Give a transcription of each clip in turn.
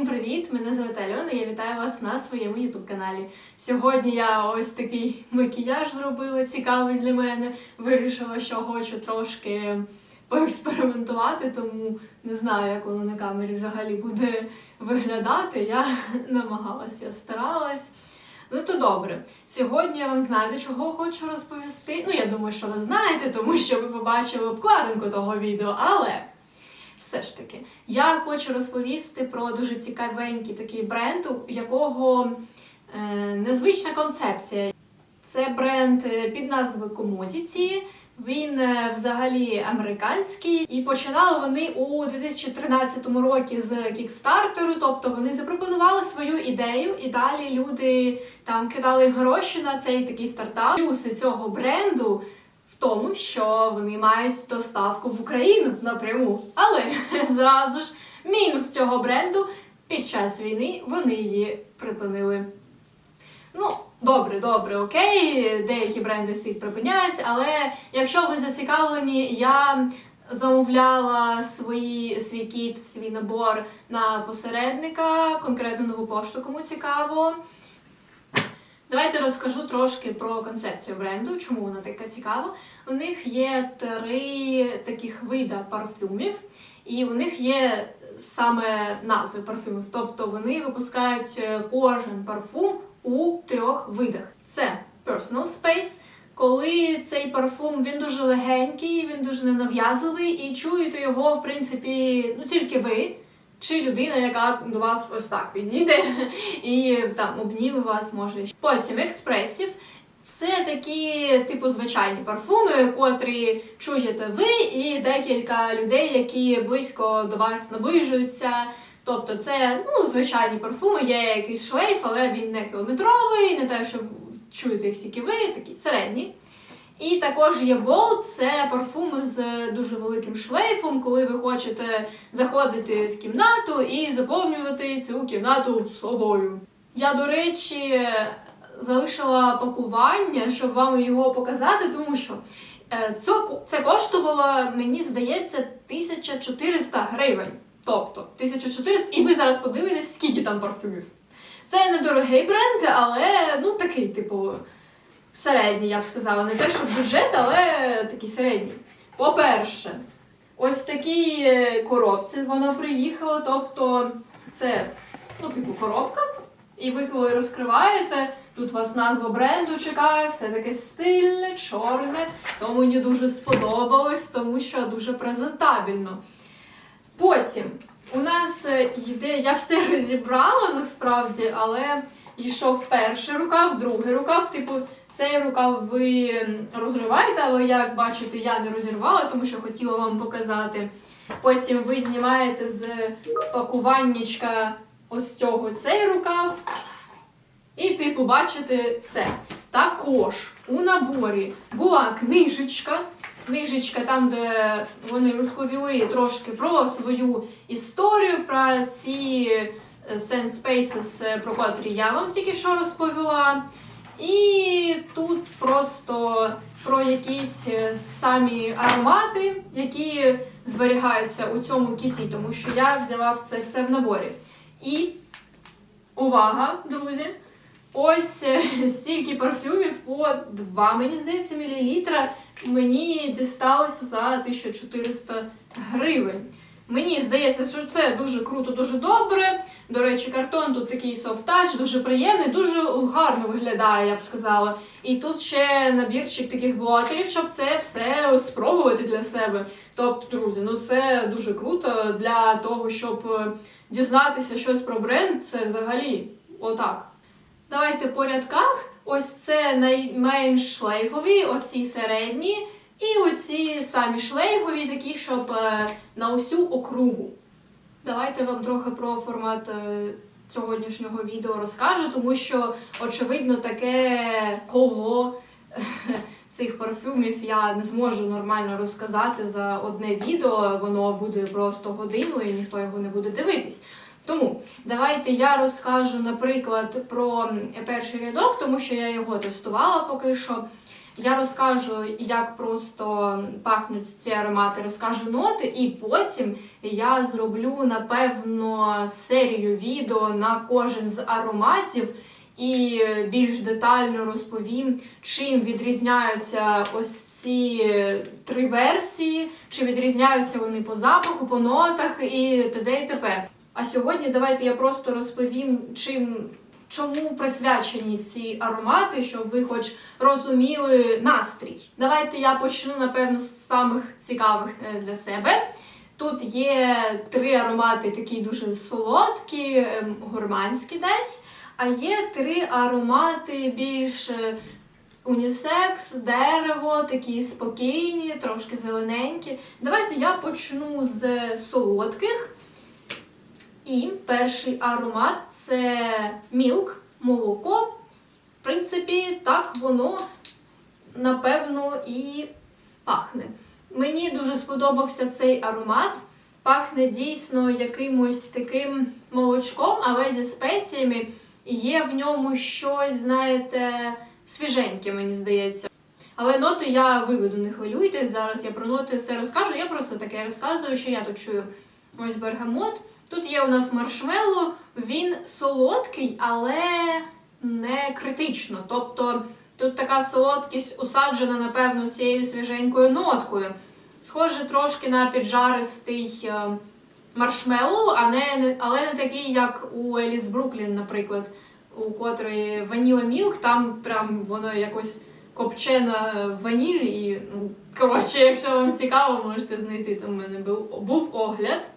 Всім привіт! Мене звати Альона. Я вітаю вас на своєму youtube каналі. Сьогодні я ось такий макіяж зробила, цікавий для мене. Вирішила, що хочу трошки поекспериментувати, тому не знаю, як воно на камері взагалі буде виглядати. Я намагалась, я старалась. Ну то добре. Сьогодні я вам знаєте, чого хочу розповісти. Ну, я думаю, що ви знаєте, тому що ви побачили обкладинку того відео, але. Все ж таки, я хочу розповісти про дуже цікавенький такий бренд, у якого е, незвична концепція. Це бренд е, під назвою Commodity. Він е, взагалі американський, і починали вони у 2013 році з кікстартеру. Тобто вони запропонували свою ідею, і далі люди там кидали гроші на цей такий стартап. Плюси цього бренду тому, що вони мають доставку в Україну напряму. Але зразу ж мінус цього бренду під час війни вони її припинили. Ну, добре, добре, окей, деякі бренди цих припиняють, але якщо ви зацікавлені, я замовляла свої, свій кіт, свій набор на посередника, конкретно нову пошту, кому цікаво. Давайте розкажу трошки про концепцію бренду, чому вона така цікава. У них є три таких вида парфюмів, і у них є саме назви парфюмів. Тобто вони випускають е, кожен парфум у трьох видах: це Personal Space, коли цей парфум він дуже легенький, він дуже ненав'язливий, і чуєте його, в принципі, ну тільки ви. Чи людина, яка до вас ось так підійде і там обніме вас, може. Потім експресів. Це такі, типу, звичайні парфуми, котрі чуєте ви, і декілька людей, які близько до вас наближуються. Тобто, це ну, звичайні парфуми, є якийсь шлейф, але він не кілометровий, не те, що чуєте їх тільки ви, такі середні. І також є болт, це парфуми з дуже великим шлейфом, коли ви хочете заходити в кімнату і заповнювати цю кімнату собою. Я, до речі, залишила пакування, щоб вам його показати, тому що е, це, це коштувало, мені здається, 1400 гривень. Тобто 1400, і ви зараз подивитесь, скільки там парфумів. Це недорогий бренд, але ну такий, типу середній, я б сказала. Не те, що бюджет, але такий середній. По-перше, ось такій е, коробці воно приїхало. Тобто це ну, типу коробка. І ви коли розкриваєте, тут вас назва бренду чекає, все таке стильне, чорне. То мені дуже сподобалось, тому що дуже презентабельно. Потім у нас е, йде, я все розібрала насправді, але йшов перший рукав, другий рукав. Типу, цей рукав ви розриваєте, але як бачите, я не розірвала, тому що хотіла вам показати. Потім ви знімаєте з пакуваннячка ось цього цей рукав. І, типу, бачите це. Також у наборі була книжечка. Книжечка там, де вони розповіли трошки про свою історію, про ці Sense Spaces, про котрі я вам тільки що розповіла. І тут просто про якісь самі аромати, які зберігаються у цьому кіті, тому що я взяла це все в наборі. І увага, друзі! Ось стільки парфюмів по 2, мені здається, мілілітра мені дісталося за 1400 гривень. Мені здається, що це дуже круто, дуже добре. До речі, картон тут такий софт-тач, дуже приємний, дуже гарно виглядає, я б сказала. І тут ще набірчик таких блотерів, щоб це все спробувати для себе. Тобто, друзі, ну це дуже круто для того, щоб дізнатися щось про бренд. Це взагалі отак. Давайте по рядках. Ось це найменш шлейфові, оці середні. І оці самі шлейфові, такі, щоб е, на усю округу. Давайте вам трохи про формат е, сьогоднішнього відео розкажу, тому що, очевидно, таке коло цих парфюмів я не зможу нормально розказати за одне відео. Воно буде просто годину і ніхто його не буде дивитись. Тому давайте я розкажу, наприклад, про перший рядок, тому що я його тестувала поки що. Я розкажу, як просто пахнуть ці аромати, розкажу ноти, і потім я зроблю напевно серію відео на кожен з ароматів і більш детально розповім, чим відрізняються ось ці три версії, чи відрізняються вони по запаху, по нотах і т.д. і т.п. А сьогодні давайте я просто розповім, чим чому присвячені ці аромати, щоб ви хоч розуміли настрій. Давайте я почну, напевно, з самих цікавих е, для себе. Тут є три аромати, такі дуже солодкі, ем, гурманські десь. А є три аромати більш е, унісекс, дерево, такі спокійні, трошки зелененькі. Давайте я почну з солодких. І перший аромат це мілк, молоко. В принципі, так воно напевно і пахне. Мені дуже сподобався цей аромат. Пахне дійсно якимось таким молочком, але зі спеціями. Є в ньому щось, знаєте, свіженьке, мені здається. Але ноти я виведу, не хвилюйтесь. Зараз я про ноти все розкажу. Я просто таке розказую, що я тут чую. Ось бергамот. Тут є у нас маршмеллоу, він солодкий, але не критично. Тобто тут така солодкість усаджена, напевно, цією свіженькою ноткою. Схоже трошки на піджаристий е, маршмеллоу, але не такий, як у Еліс Бруклін, наприклад, у котрої Vanilla Milk, там прям воно якось копчена ваніль. І, ну, коротше, якщо вам цікаво, можете знайти. Там в мене був, був огляд.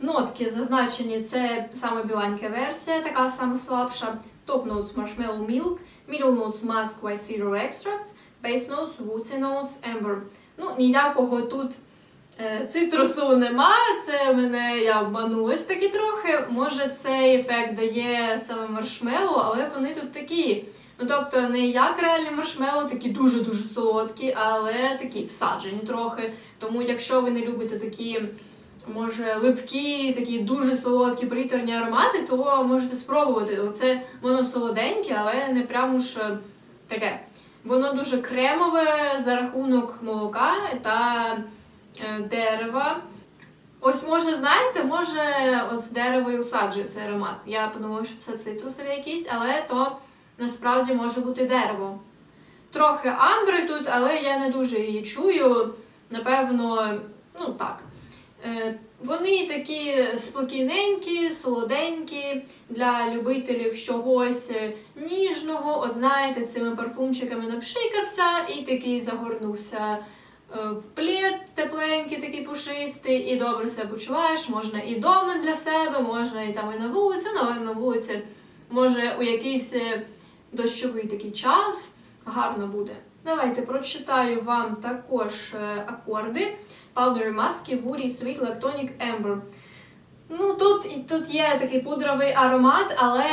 Нотки зазначені це саме біленька версія, така сама слабша. Top notes marshmallow milk, middle notes musk white cedar extract, base notes woodsy notes amber. Ну, ніякого тут е, цитрусу нема, це мене я обманулась таки трохи. Може, цей ефект дає саме маршмеллоу, але вони тут такі. Ну, тобто, не як реальні маршмеллоу, такі дуже-дуже солодкі, але такі всаджені трохи. Тому, якщо ви не любите такі може липкі, такі дуже солодкі приторні аромати, то можете спробувати. Оце воно солоденьке, але не прямо ж е, таке. Воно дуже кремове за рахунок молока та е, дерева. Ось, може, знаєте, може, ось дерево і усаджує цей аромат. Я подумала, що це цитрусові якісь, але то насправді може бути дерево. Трохи амбри тут, але я не дуже її чую. Напевно, ну так. Е, Вони такі спокійненькі, солоденькі для любителів чогось ніжного. От знаєте, цими парфумчиками напшикався і такий загорнувся е, в плід тепленький, такий пушистий, і добре себе почуваєш. Можна і дома для себе, можна і там і на вулиці, ну, але на вулиці може у якийсь е, дощовий такий час гарно буде. Давайте прочитаю вам також е, акорди. Powdery Musky, Woody, Sweet, Lactonic, Amber. Ну, тут, тут є такий пудровий аромат, але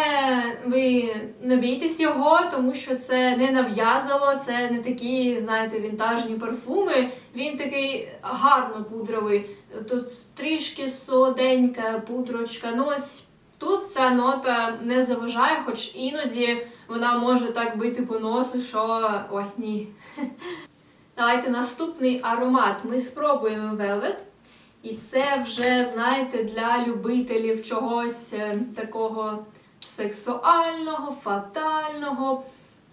ви не бійтесь його, тому що це не нав'язало, це не такі, знаєте, вінтажні парфуми. Він такий гарно пудровий. Тут трішки солоденька пудрочка. Ну ось тут ця нота не заважає, хоч іноді вона може так бити по носу, що ой, ні. Давайте наступний аромат. Ми спробуємо Velvet. І це вже, знаєте, для любителів чогось е, такого сексуального, фатального.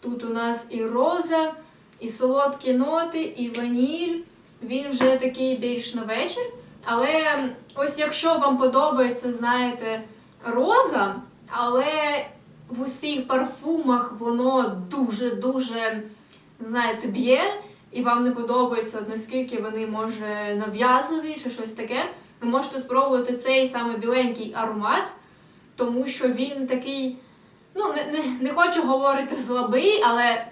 Тут у нас і роза, і солодкі ноти, і ваніль. Він вже такий більш на вечір. Але ось якщо вам подобається, знаєте, роза, але в усіх парфумах воно дуже-дуже, знаєте, б'є і вам не подобається, наскільки вони може нав'язливі чи щось таке, ви можете спробувати цей саме біленький аромат, тому що він такий, ну, не не, не хочу говорити слабий, але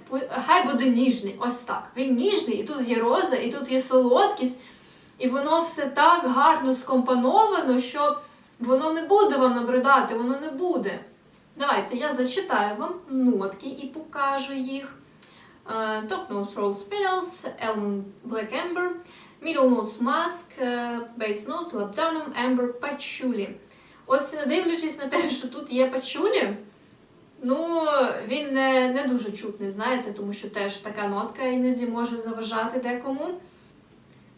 хай буде ніжний. Ось так. Він ніжний, і тут є роза, і тут є солодкість, і воно все так гарно скомпоновано, що воно не буде вам набридати, воно не буде. Давайте я зачитаю вам нотки і покажу їх. Uh, top notes rose petals, almond black amber, middle notes musk, uh, base notes labdanum, amber, patchouli. Ось дивлячись на те, що тут є пачулі, Ну, він не, не дуже чутний, знаєте, тому що теж така нотка іноді може заважати декому.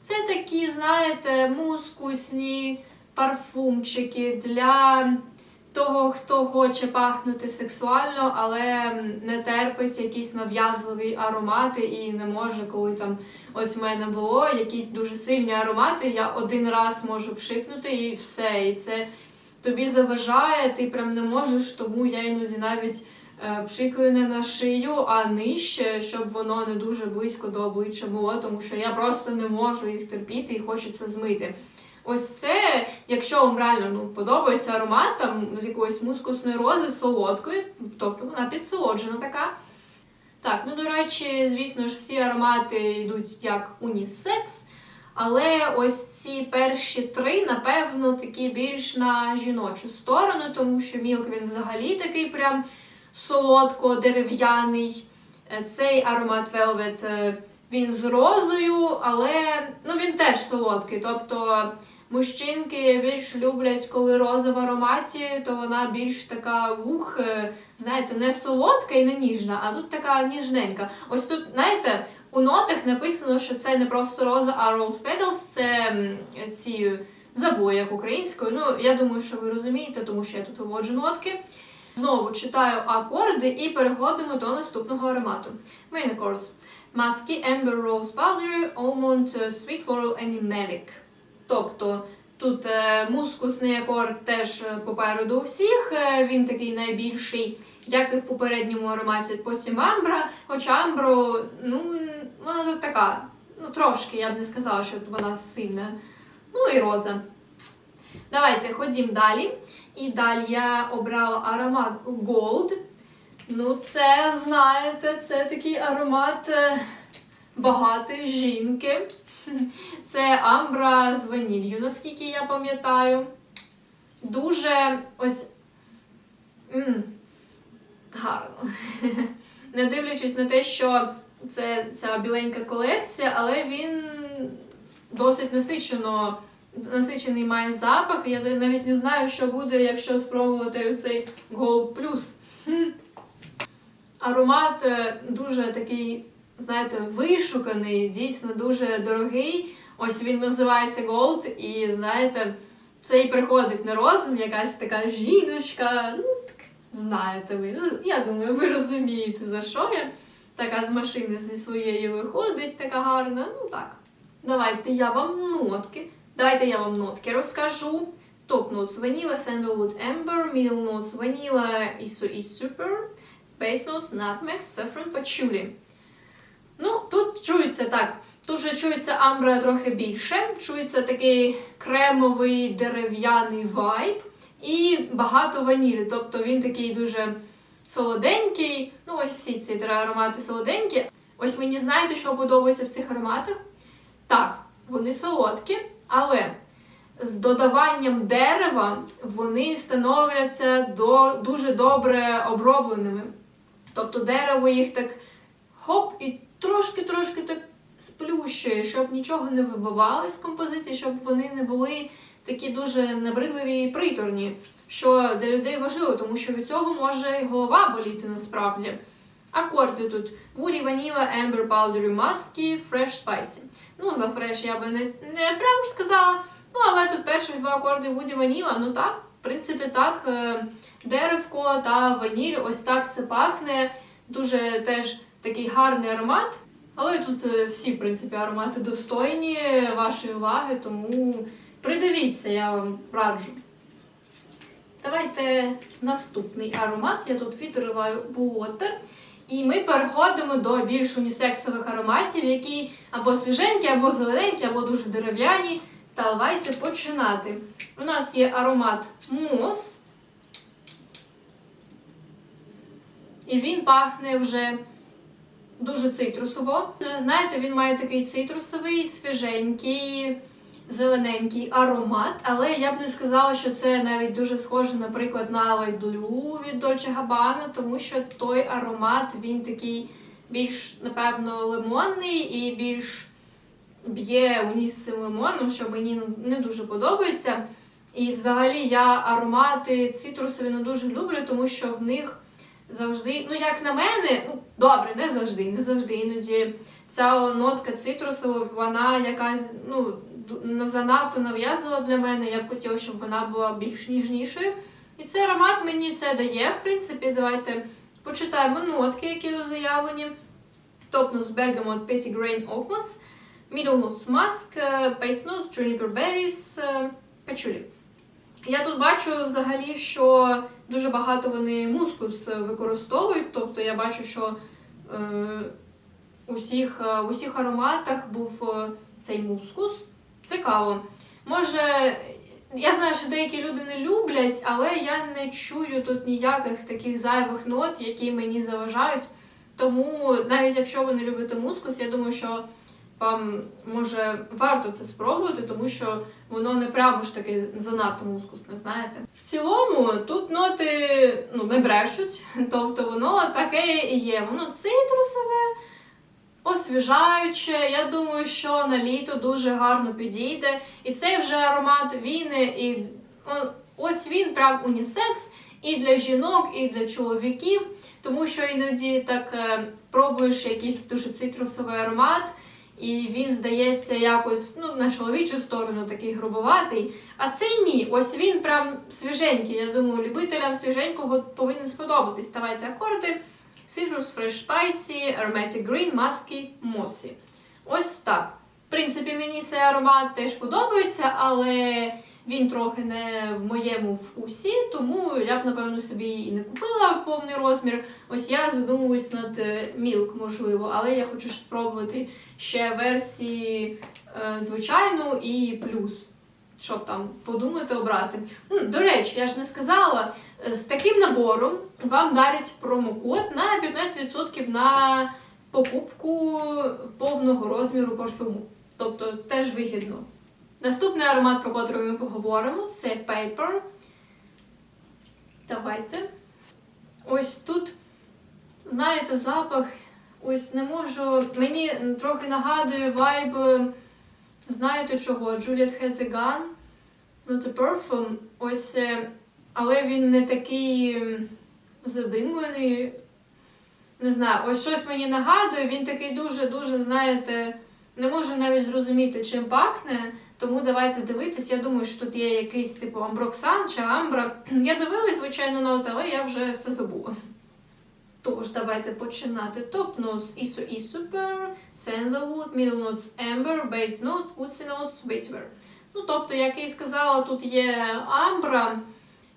Це такі, знаєте, мускусні парфумчики для того, хто хоче пахнути сексуально, але не терпить якісь нав'язливі аромати і не може, коли там ось в мене було якісь дуже сильні аромати, я один раз можу пшикнути і все. І це тобі заважає, ти прям не можеш, тому я іноді навіть е, пшикаю не на шию, а нижче, щоб воно не дуже близько до обличчя було, тому що я просто не можу їх терпіти і хочеться змити. Ось це, якщо вам реально ну, подобається аромат там з якоїсь мускусної рози солодкої, тобто вона підсолоджена така. Так, ну до речі, звісно ж, всі аромати йдуть як унісекс, але ось ці перші три, напевно, такі більш на жіночу сторону, тому що мілк він взагалі такий прям солодко-дерев'яний. Е, Цей аромат Velvet е, він з розою, але ну, він теж солодкий. Тобто мужчинки більш люблять, коли роза в ароматі, то вона більш така вух, е, знаєте, не солодка і не ніжна, а тут така ніжненька. Ось тут, знаєте, у нотах написано, що це не просто роза, а rose petals, це ці забої, як українською. Ну, я думаю, що ви розумієте, тому що я тут виводжу нотки. Знову читаю акорди і переходимо до наступного аромату. Main accords. Musky, Amber Rose Powder, Almond, е, Sweet Floral Animalic. Тобто тут е, мускусний акорд теж е, попереду у всіх, е, він такий найбільший, як і в попередньому ароматі. Потім амбра, хоча амбру, ну, вона тут така, ну трошки, я б не сказала, що вона сильна. Ну і роза. Давайте ходім далі. І далі я обрала аромат Gold. Ну, це, знаєте, це такий аромат багатої жінки. Це амбра з ванілью, наскільки я пам'ятаю. Дуже ось. м гарно. Не дивлячись на те, що це ця біленька колекція, але він досить насичено, насичений має запах. Я навіть не знаю, що буде, якщо спробувати цей Gold Plus. Аромат е, дуже такий, знаєте, вишуканий, дійсно дуже дорогий. Ось він називається Gold, і знаєте, це і приходить на розум якась така жіночка. Ну, так знаєте ви. Ну, я думаю, ви розумієте, за що я. Така з машини зі своєю виходить, така гарна. Ну так. Давайте я вам нотки. Давайте я вам нотки розкажу. Top notes vanilla, sandalwood, amber, middle notes vanilla, iso is super, base notes nutmeg, saffron, patchouli. Чується так. Тут вже чується амбра трохи більше, чується такий кремовий дерев'яний вайб і багато ванілі. Тобто він такий дуже солоденький. Ну, ось всі ці три аромати солоденькі. Ось мені знаєте, що подобається в цих ароматах? Так, вони солодкі, але з додаванням дерева вони становляться до, дуже добре обробленими. Тобто дерево їх так хоп і трошки-трошки так сплющує, щоб нічого не вибивалось з композиції, щоб вони не були такі дуже набридливі і приторні, що для людей важливо, тому що від цього може і голова боліти насправді. Акорди тут Woody Vanilla, Amber Powder, Musky, Fresh Spicy. Ну, за Fresh я би не, не прямо ж сказала. Ну, але тут перших два акорди Woody Vanilla, ну так, в принципі, так, е, деревко та ваніль, ось так це пахне. Дуже теж такий гарний аромат. Але тут е, всі, в принципі, аромати достойні вашої уваги, тому придивіться, я вам раджу. Давайте наступний аромат. Я тут відриваю Water. І ми переходимо до більш унісексових ароматів, які або свіженькі, або зелененькі, або дуже дерев'яні. Давайте починати. У нас є аромат Мос. І він пахне вже дуже цитрусово. Вже знаєте, він має такий цитрусовий, свіженький, зелененький аромат, але я б не сказала, що це навіть дуже схоже, наприклад, на Blue від Dolce Gabbana, тому що той аромат він такий більш, напевно, лимонний і більш б'є у ніс цим лимоном, що мені не дуже подобається. І взагалі я аромати цитрусові не дуже люблю, тому що в них завжди, ну як на мене, ну добре, не завжди, не завжди. Іноді ця нотка цитрусова, вона якась ну занадто нав'язлива для мене. Я б хотіла, щоб вона була більш ніжнішою. І цей аромат мені це дає, в принципі, давайте почитаємо нотки, які тут заявлені. Top notes bergamot, petitgrain oakmoss, middle notes musk, е, base notes juniper berries, е, patchouli. Я тут бачу взагалі, що дуже багато вони мускус використовують. Тобто я бачу, що е, у е, в усіх ароматах був е, цей мускус. Цікаво. Може, я знаю, що деякі люди не люблять, але я не чую тут ніяких таких зайвих нот, які мені заважають. Тому навіть якщо ви не любите мускус, я думаю, що вам може варто це спробувати, тому що воно не прямо ж таки занадто мускусне, знаєте. В цілому тут ноти ну, не брешуть, тобто воно таке і є. Воно цитрусове, освіжаюче. Я думаю, що на літо дуже гарно підійде. І цей вже аромат він і ось він прям унісекс і для жінок, і для чоловіків, тому що іноді так е, пробуєш якийсь дуже цитрусовий аромат. І він здається якось ну, на чоловічу сторону такий грубоватий. А цей ні. Ось він прям свіженький. Я думаю, любителям свіженького повинен сподобатись. Давайте акорди. Citrus Fresh Spicy, Aromatic Green, Musky, Mossy. Ось так. В принципі, мені цей аромат теж подобається, але він трохи не в моєму вкусі, тому я б, напевно, собі і не купила повний розмір. Ось я задумуюсь над е, Milk, можливо, але я хочу спробувати ще версії е, звичайну і плюс. Щоб там подумати, обрати. До речі, я ж не сказала, е, з таким набором вам дарять промокод на 15% на покупку повного розміру парфюму. Тобто теж вигідно. Наступний аромат, про котрий ми поговоримо, це Paper. Давайте. Ось тут, знаєте, запах. Ось не можу. Мені трохи нагадує вайб, знаєте чого? A Gun. Not a Perfume. Ось, е, але він не такий задимлений. Не знаю, ось щось мені нагадує, він такий дуже-дуже, знаєте, не можу навіть зрозуміти, чим пахне. Тому давайте дивитись. Я думаю, що тут є якийсь типу амброксан чи амбра. Я дивилась, звичайно, на але я вже все забула. Тож, давайте починати. Top notes ISO і Super, Sandalwood, Middle notes Amber, Base note, Woodsy notes Vetiver. Ну, тобто, як я і сказала, тут є амбра.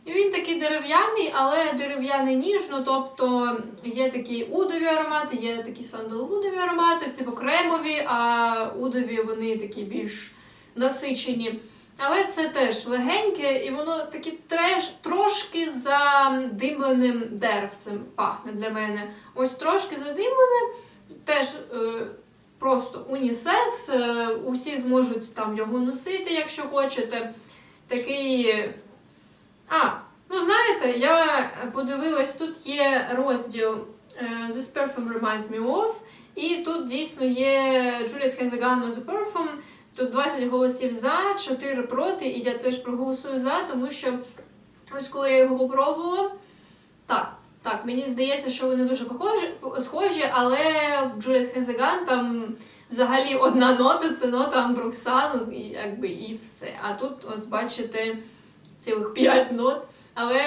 І він такий дерев'яний, але дерев'яний ніжно, тобто є такі удові аромати, є такі сандалвудові аромати, типу кремові, а удові вони такі більш насичені. Але це теж легеньке, і воно такі треш, трошки задимленим деревцем пахне для мене. Ось трошки задимлене, теж е, просто унісекс. Е, усі зможуть там його носити, якщо хочете. Такий. А, ну знаєте, я подивилась, тут є розділ е, This Perfume Reminds Me of, і тут дійсно є Juliet Has a Gun Not a Perfume. Тут 20 голосів за, 4 проти, і я теж проголосую за, тому що ось коли я його попробувала, так, так, мені здається, що вони дуже похожі, схожі, але в a Gun там взагалі одна нота це нота Амброксану, і якби і все. А тут ось бачите цілих 5 нот, але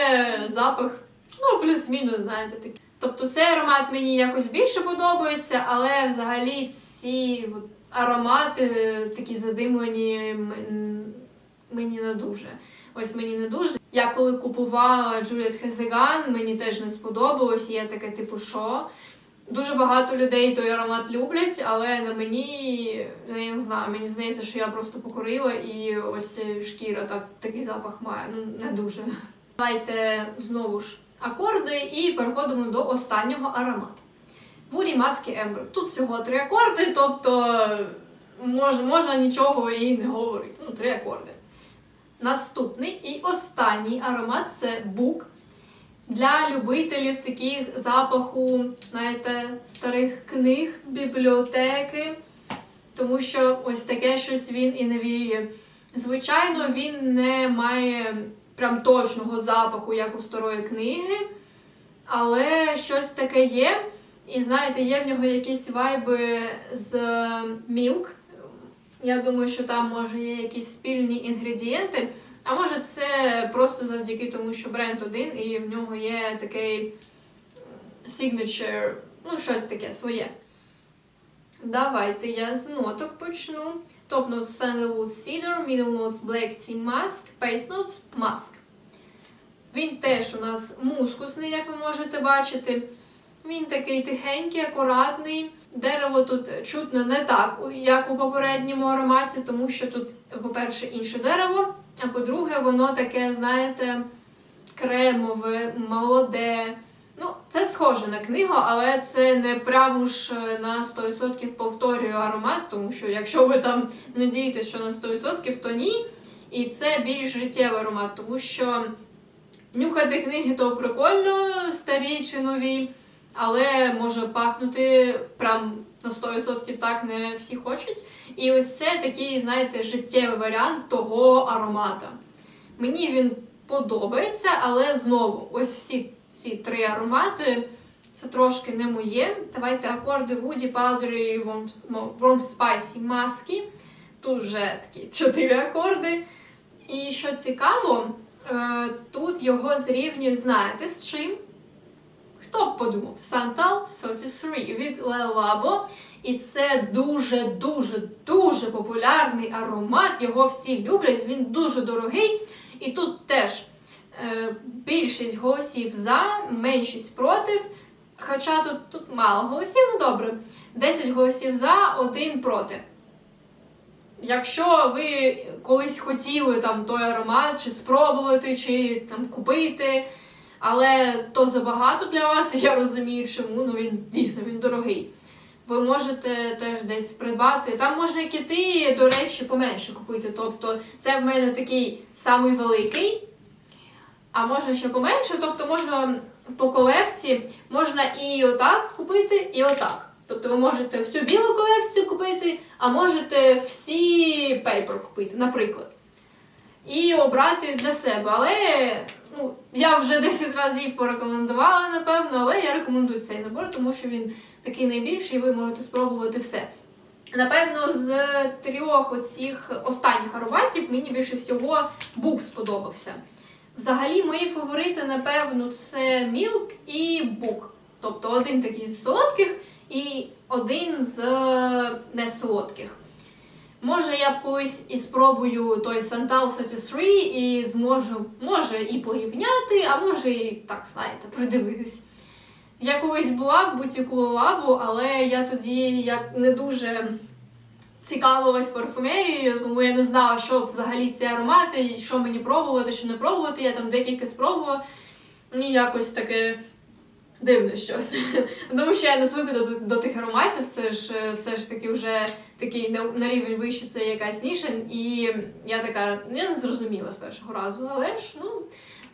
запах, ну, плюс-мінус, знаєте, такий. Тобто цей аромат мені якось більше подобається, але взагалі ці от, аромати е, такі задимлені мені не дуже. Ось мені не дуже. Я коли купувала Juliet Хезеган, мені теж не сподобалось. Є таке, типу, що. Дуже багато людей той аромат люблять, але на мені, я не знаю, мені здається, що я просто покорила і ось е, шкіра так, такий запах має. Ну, не дуже. Давайте знову ж акорди і переходимо до останнього аромату. Woody Mask Amber. Тут всього три акорди, тобто мож, можна нічого і не говорити. Ну, три акорди. Наступний і останній аромат це бук. Для любителів таких запаху, знаєте, старих книг, бібліотеки. Тому що ось таке щось він і навіює. Звичайно, він не має прям точного запаху, як у старої книги. але щось таке є. І знаєте, є в нього якісь вайби з Milk. Я думаю, що там може є якісь спільні інгредієнти. А може, це просто завдяки тому, що бренд один, і в нього є такий signature, ну, щось таке своє. Давайте я з ноток почну. Top notes sandalwood cedar, middle notes black tea musk, base notes musk. Він теж у нас мускусний, як ви можете бачити. Він такий тихенький, акуратний. Дерево тут чутно не так, як у попередньому ароматі, тому що тут, по-перше, інше дерево, а по-друге, воно таке, знаєте, кремове, молоде. Ну, це схоже на книгу, але це не прямо ж на 100% повторює аромат, тому що якщо ви там надієте, що на 100%, то ні. І це більш життєвий аромат, тому що нюхати книги то прикольно, старі чи нові, але може пахнути прям на 100% так не всі хочуть. І ось це такий, знаєте, життєвий варіант того аромата. Мені він подобається, але знову, ось всі ці три аромати. Це трошки не моє. Давайте акорди Woody, Powder і Warm Spicy маски. Тут вже такі чотири акорди. І що цікаво, е, тут його зрівнюють, знаєте, з чим? Хто б подумав? Santal 33 від Labo. І це дуже-дуже дуже популярний аромат. Його всі люблять, він дуже дорогий. І тут теж е, більшість голосів за, меншість проти. Хоча тут, тут мало голосів, ну добре. 10 голосів за, один проти. Якщо ви колись хотіли там той аромат, чи спробувати, чи там купити, але то забагато для вас, я розумію, чому ну він дійсно він дорогий. Ви можете теж десь придбати. Там можна і кити, до речі, поменше купити. Тобто це в мене такий самий великий, а можна ще поменше. Тобто можна по колекції можна і отак купити, і отак. Тобто ви можете всю білу колекцію купити, а можете всі пейпер купити, наприклад. І обрати для себе. Але ну, я вже 10 разів порекомендувала, напевно, але я рекомендую цей набор, тому що він такий найбільший, і ви можете спробувати все. Напевно, з трьох оцих останніх ароматів мені більше всього бук сподобався. Взагалі, мої фаворити, напевно, це Milk і Бук. Тобто один такий з солодких і один з несолодких. Може, я колись і спробую той Santal 33 і зможу, може, і порівняти, а може і так, знаєте, придивитись. Я колись була в бутіку лабу, але я тоді як не дуже цікавилась парфумерією, тому я не знала, що взагалі ці аромати, і що мені пробувати, що не пробувати. Я там декілька спробувала. І якось таке дивно щось. Тому що я не звикла до, до тих ароматів, це ж е, все ж таки вже такий на, на рівень вище, це якась ніша. І я така, я не зрозуміла з першого разу, але ж ну.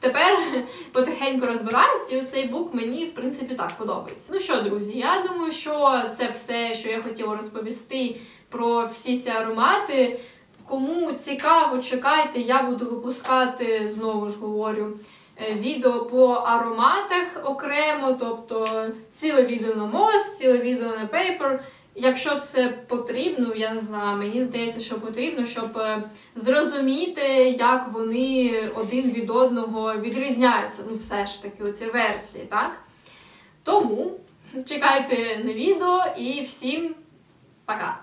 Тепер потихеньку розбираюся, і цей бук мені, в принципі, так подобається. Ну що, друзі, я думаю, що це все, що я хотіла розповісти про всі ці аромати. Кому цікаво, чекайте, я буду випускати, знову ж говорю, відео по ароматах окремо, тобто ціле відео на мост, ціле відео на пейпер. Якщо це потрібно, я не знаю, мені здається, що потрібно, щоб е, зрозуміти, як вони один від одного відрізняються. Ну, все ж таки, оці версії, так? Тому чекайте на відео і всім пока!